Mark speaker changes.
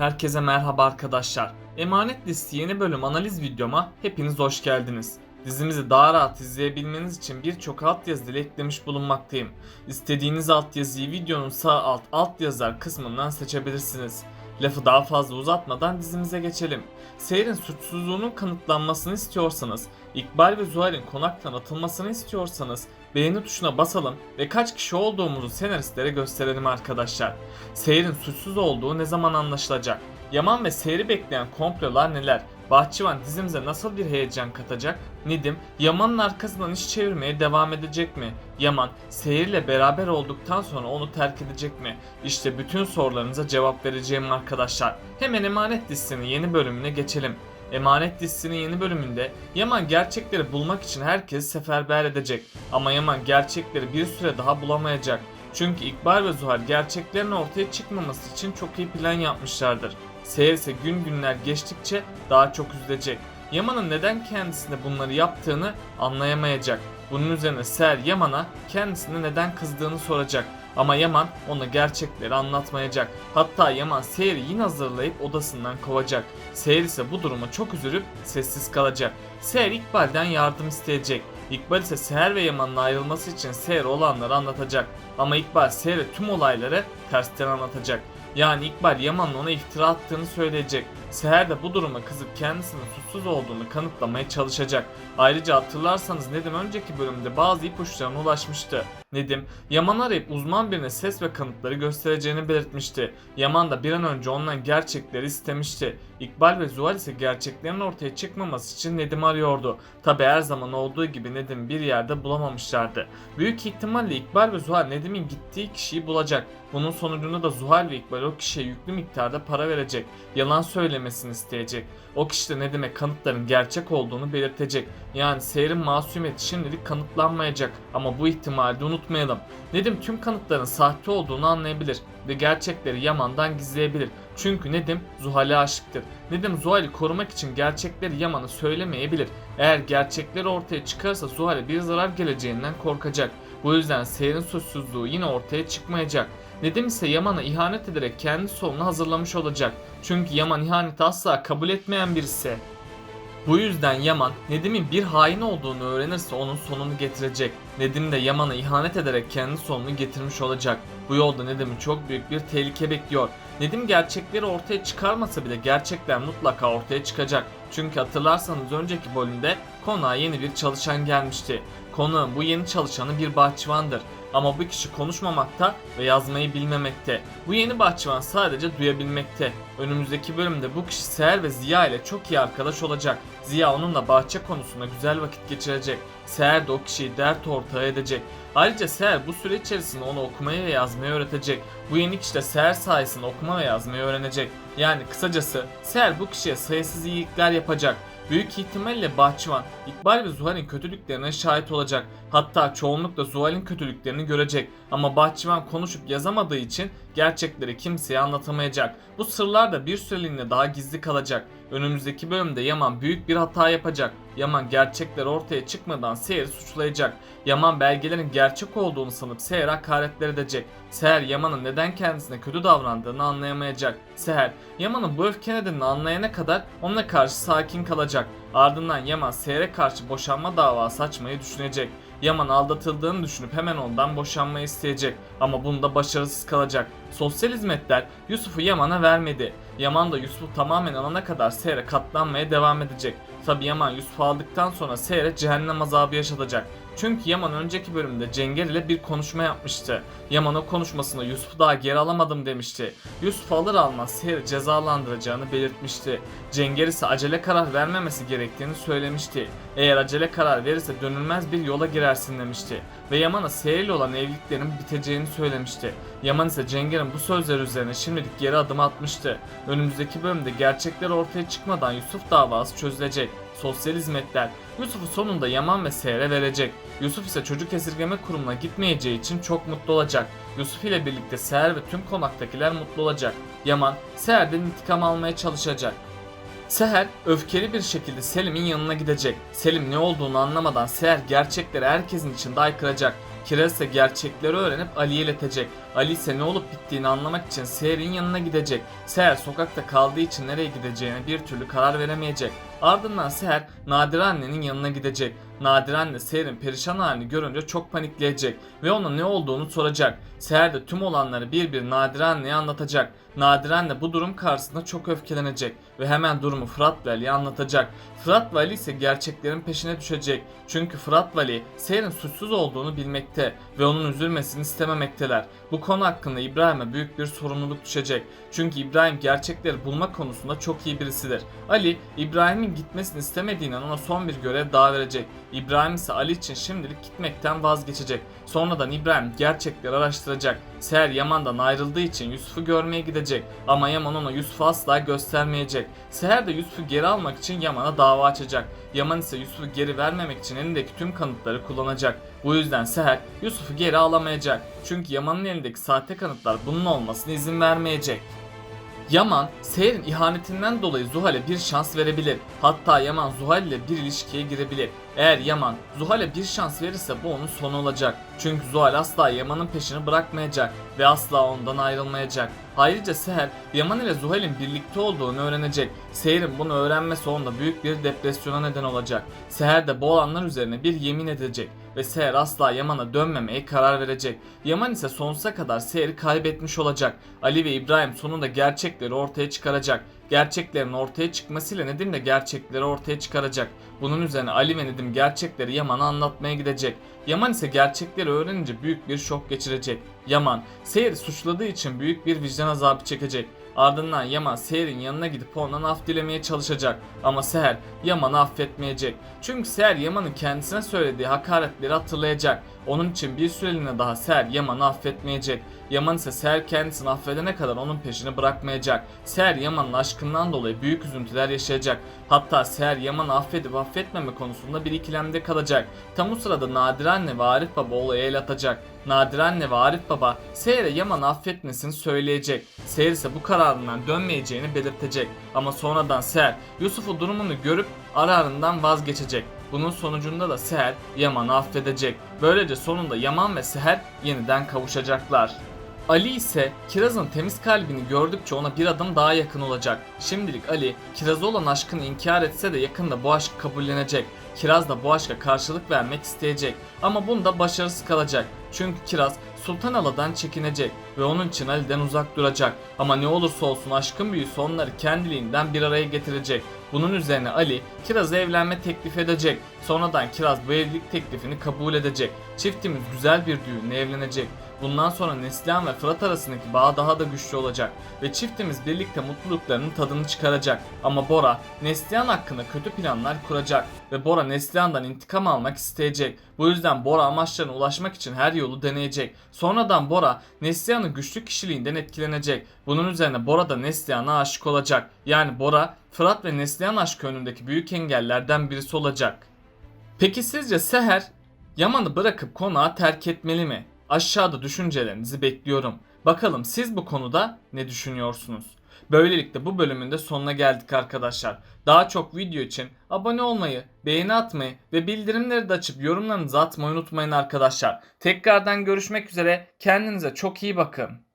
Speaker 1: Herkese merhaba arkadaşlar. Emanet Listi yeni bölüm analiz videoma hepiniz hoş geldiniz. Dizimizi daha rahat izleyebilmeniz için birçok altyazı ile eklemiş bulunmaktayım. İstediğiniz altyazıyı videonun sağ alt altyazılar kısmından seçebilirsiniz. Lafı daha fazla uzatmadan dizimize geçelim. Seyir'in suçsuzluğunun kanıtlanmasını istiyorsanız, İkbal ve Zuhal'in konaktan atılmasını istiyorsanız beğeni tuşuna basalım ve kaç kişi olduğumuzu senaristlere gösterelim arkadaşlar. Seyir'in suçsuz olduğu ne zaman anlaşılacak? Yaman ve Seyir'i bekleyen komplolar neler? Bahçıvan dizimize nasıl bir heyecan katacak? Nedim, Yaman'ın arkasından iş çevirmeye devam edecek mi? Yaman, Seyir'le beraber olduktan sonra onu terk edecek mi? İşte bütün sorularınıza cevap vereceğim arkadaşlar. Hemen Emanet dizisinin yeni bölümüne geçelim. Emanet dizisinin yeni bölümünde Yaman gerçekleri bulmak için herkesi seferber edecek. Ama Yaman gerçekleri bir süre daha bulamayacak. Çünkü İkbal ve Zuhal gerçeklerin ortaya çıkmaması için çok iyi plan yapmışlardır. Seher ise gün günler geçtikçe daha çok üzülecek. Yaman'ın neden kendisine bunları yaptığını anlayamayacak. Bunun üzerine Seher Yaman'a kendisine neden kızdığını soracak. Ama Yaman ona gerçekleri anlatmayacak. Hatta Yaman Seher'i yine hazırlayıp odasından kovacak. Seher ise bu duruma çok üzülüp sessiz kalacak. Seher İkbal'den yardım isteyecek. İkbal ise Seher ve Yaman'ın ayrılması için Seher olanları anlatacak. Ama İkbal Seher'e tüm olayları tersten anlatacak. Yani İkbal Yaman'ın ona iftira attığını söyleyecek. Seher de bu duruma kızıp kendisinin suçsuz olduğunu kanıtlamaya çalışacak. Ayrıca hatırlarsanız Nedim önceki bölümde bazı ipuçlarına ulaşmıştı. Nedim, Yaman arayıp uzman birine ses ve kanıtları göstereceğini belirtmişti. Yaman da bir an önce ondan gerçekleri istemişti. İkbal ve Zuhal ise gerçeklerin ortaya çıkmaması için Nedim'i arıyordu. Tabi her zaman olduğu gibi Nedim bir yerde bulamamışlardı. Büyük ihtimalle İkbal ve Zuhal Nedim'in gittiği kişiyi bulacak. Bunun sonucunda da Zuhal ve İkbal o kişiye yüklü miktarda para verecek. Yalan söylemesini isteyecek. O kişi de Nedim'e kanıtların gerçek olduğunu belirtecek. Yani Seher'in masumiyeti şimdilik kanıtlanmayacak. Ama bu ihtimali de unutmayalım. Nedim tüm kanıtların sahte olduğunu anlayabilir ve gerçekleri Yaman'dan gizleyebilir. Çünkü Nedim Zuhal'e aşıktır. Nedim Zuhal'i korumak için gerçekleri Yaman'a söylemeyebilir. Eğer gerçekleri ortaya çıkarsa Zuhal'e bir zarar geleceğinden korkacak. Bu yüzden Seher'in suçsuzluğu yine ortaya çıkmayacak. Nedim ise Yaman'a ihanet ederek kendi sonunu hazırlamış olacak. Çünkü Yaman ihaneti asla kabul etmeyen birisi. Bu yüzden Yaman Nedim'in bir hain olduğunu öğrenirse onun sonunu getirecek. Nedim de Yaman'a ihanet ederek kendi sonunu getirmiş olacak. Bu yolda Nedim'i çok büyük bir tehlike bekliyor. Nedim gerçekleri ortaya çıkarmasa bile gerçekler mutlaka ortaya çıkacak. Çünkü hatırlarsanız önceki bölümde konağa yeni bir çalışan gelmişti. Konağın bu yeni çalışanı bir bahçıvandır. Ama bu kişi konuşmamakta ve yazmayı bilmemekte. Bu yeni bahçıvan sadece duyabilmekte. Önümüzdeki bölümde bu kişi Seher ve Ziya ile çok iyi arkadaş olacak. Ziya onunla bahçe konusunda güzel vakit geçirecek. Seher de o kişiyi dert ortağı edecek. Ayrıca Seher bu süre içerisinde onu okumayı ve yazmayı öğretecek. Bu yeni kişi de Seher sayesinde okuma ve yazmayı öğrenecek. Yani kısacası Seher bu kişiye sayısız iyilikler yapacak. Büyük ihtimalle Bahçıvan, İkbal ve Zuhal'in kötülüklerine şahit olacak. Hatta çoğunlukla Zuhal'in kötülüklerini görecek. Ama Bahçıvan konuşup yazamadığı için gerçekleri kimseye anlatamayacak. Bu sırlar da bir süreliğine daha gizli kalacak. Önümüzdeki bölümde Yaman büyük bir hata yapacak. Yaman gerçekler ortaya çıkmadan Seher'i suçlayacak. Yaman belgelerin gerçek olduğunu sanıp Seher'e hakaretler edecek. Seher Yaman'ın neden kendisine kötü davrandığını anlayamayacak. Seher, Yaman'ın bu öfke nedenini anlayana kadar ona karşı sakin kalacak. Ardından Yaman Seher'e karşı boşanma davası açmayı düşünecek. Yaman aldatıldığını düşünüp hemen ondan boşanmayı isteyecek ama bunda başarısız kalacak. Sosyal hizmetler Yusuf'u Yaman'a vermedi. Yaman da Yusuf'u tamamen alana kadar Seher'e katlanmaya devam edecek. Tabi Yaman Yusuf'u aldıktan sonra Seher'e cehennem azabı yaşatacak. Çünkü Yaman önceki bölümde Cenger ile bir konuşma yapmıştı. Yaman o konuşmasında Yusuf'u daha geri alamadım demişti. Yusuf alır almaz Seher'i cezalandıracağını belirtmişti. Cenger ise acele karar vermemesi gerektiğini söylemişti. Eğer acele karar verirse dönülmez bir yola girersin demişti. Ve Yaman'a Seher ile olan evliliklerin biteceğini söylemişti. Yaman ise Cenger'in bu sözler üzerine şimdilik geri adım atmıştı. Önümüzdeki bölümde gerçekler ortaya çıkmadan Yusuf davası çözülecek. Sosyal hizmetler Yusuf'u sonunda Yaman ve Seher'e verecek. Yusuf ise çocuk esirgeme kurumuna gitmeyeceği için çok mutlu olacak. Yusuf ile birlikte Seher ve tüm konaktakiler mutlu olacak. Yaman, Seher'den intikam almaya çalışacak. Seher öfkeli bir şekilde Selim'in yanına gidecek. Selim ne olduğunu anlamadan Seher gerçekleri herkesin içinde aykıracak. Kiraz ise gerçekleri öğrenip Ali'ye iletecek. Ali ise ne olup bittiğini anlamak için Seher'in yanına gidecek. Seher sokakta kaldığı için nereye gideceğine bir türlü karar veremeyecek. Ardından Seher Nadire annenin yanına gidecek. Nadire anne Seher'in perişan halini görünce çok panikleyecek ve ona ne olduğunu soracak. Seher de tüm olanları bir bir Nadire anneye anlatacak. Nadire anne bu durum karşısında çok öfkelenecek ve hemen durumu Fırat ve anlatacak. Fırat ve Ali ise gerçeklerin peşine düşecek. Çünkü Fırat ve Ali Seher'in suçsuz olduğunu bilmekte ve onun üzülmesini istememekteler. Bu konu hakkında İbrahim'e büyük bir sorumluluk düşecek. Çünkü İbrahim gerçekleri bulma konusunda çok iyi birisidir. Ali, İbrahim'in gitmesini istemediğinden ona son bir görev daha verecek. İbrahim ise Ali için şimdilik gitmekten vazgeçecek. Sonradan İbrahim gerçekleri araştıracak. Seher Yaman'dan ayrıldığı için Yusuf'u görmeye gidecek. Ama Yaman ona Yusuf'u asla göstermeyecek. Seher de Yusuf'u geri almak için Yaman'a dava açacak. Yaman ise Yusuf'u geri vermemek için elindeki tüm kanıtları kullanacak. Bu yüzden Seher Yusuf'u geri alamayacak. Çünkü Yaman'ın elindeki sahte kanıtlar bunun olmasına izin vermeyecek. Yaman, Seher'in ihanetinden dolayı Zuhal'e bir şans verebilir. Hatta Yaman Zuhal ile bir ilişkiye girebilir. Eğer Yaman Zuhal'e bir şans verirse bu onun sonu olacak. Çünkü Zuhal asla Yaman'ın peşini bırakmayacak ve asla ondan ayrılmayacak. Ayrıca Seher, Yaman ile Zuhal'in birlikte olduğunu öğrenecek. Seher'in bunu öğrenmesi onda büyük bir depresyona neden olacak. Seher de bu olanlar üzerine bir yemin edecek ve Seher asla Yaman'a dönmemeye karar verecek. Yaman ise sonsuza kadar Seher'i kaybetmiş olacak. Ali ve İbrahim sonunda gerçekleri ortaya çıkaracak. Gerçeklerin ortaya çıkmasıyla Nedim de gerçekleri ortaya çıkaracak. Bunun üzerine Ali ve Nedim gerçekleri Yaman'a anlatmaya gidecek. Yaman ise gerçekleri öğrenince büyük bir şok geçirecek. Yaman, Seher'i suçladığı için büyük bir vicdan azabı çekecek. Ardından Yaman Seher'in yanına gidip ondan af dilemeye çalışacak. Ama Seher Yaman'ı affetmeyecek. Çünkü Seher Yaman'ın kendisine söylediği hakaretleri hatırlayacak. Onun için bir süreliğine daha Seher Yaman'ı affetmeyecek. Yaman ise Seher kendisini affedene kadar onun peşini bırakmayacak. Seher Yaman'ın aşkından dolayı büyük üzüntüler yaşayacak. Hatta Seher Yaman'ı affedip affetmeme konusunda bir ikilemde kalacak. Tam o sırada Nadire anne ve Arif baba olaya el atacak. Nadire anne ve Arif baba Seher'e Yaman'ı affetmesini söyleyecek. Seher ise bu kararından dönmeyeceğini belirtecek. Ama sonradan Seher Yusuf'u durumunu görüp ararından vazgeçecek. Bunun sonucunda da Seher Yaman'ı affedecek. Böylece sonunda Yaman ve Seher yeniden kavuşacaklar. Ali ise Kiraz'ın temiz kalbini gördükçe ona bir adım daha yakın olacak. Şimdilik Ali, Kiraz'a olan aşkını inkar etse de yakında bu aşkı kabullenecek. Kiraz da bu aşka karşılık vermek isteyecek. Ama bunda başarısız kalacak. Çünkü Kiraz Sultan Ala'dan çekinecek ve onun için Ali'den uzak duracak. Ama ne olursa olsun aşkın büyüsü onları kendiliğinden bir araya getirecek. Bunun üzerine Ali Kiraz'a evlenme teklif edecek. Sonradan Kiraz bu evlilik teklifini kabul edecek. Çiftimiz güzel bir düğünle evlenecek. Bundan sonra Neslihan ve Fırat arasındaki bağ daha da güçlü olacak ve çiftimiz birlikte mutluluklarının tadını çıkaracak. Ama Bora, Neslihan hakkında kötü planlar kuracak ve Bora Neslihan'dan intikam almak isteyecek. Bu yüzden Bora amaçlarına ulaşmak için her yolu deneyecek. Sonradan Bora, Neslihan'ın güçlü kişiliğinden etkilenecek. Bunun üzerine Bora da Neslihan'a aşık olacak. Yani Bora, Fırat ve Neslihan aşkı önündeki büyük engellerden birisi olacak. Peki sizce Seher Yaman'ı bırakıp konağı terk etmeli mi? Aşağıda düşüncelerinizi bekliyorum. Bakalım siz bu konuda ne düşünüyorsunuz? Böylelikle bu bölümün de sonuna geldik arkadaşlar. Daha çok video için abone olmayı, beğeni atmayı ve bildirimleri de açıp yorumlarınızı atmayı unutmayın arkadaşlar. Tekrardan görüşmek üzere. Kendinize çok iyi bakın.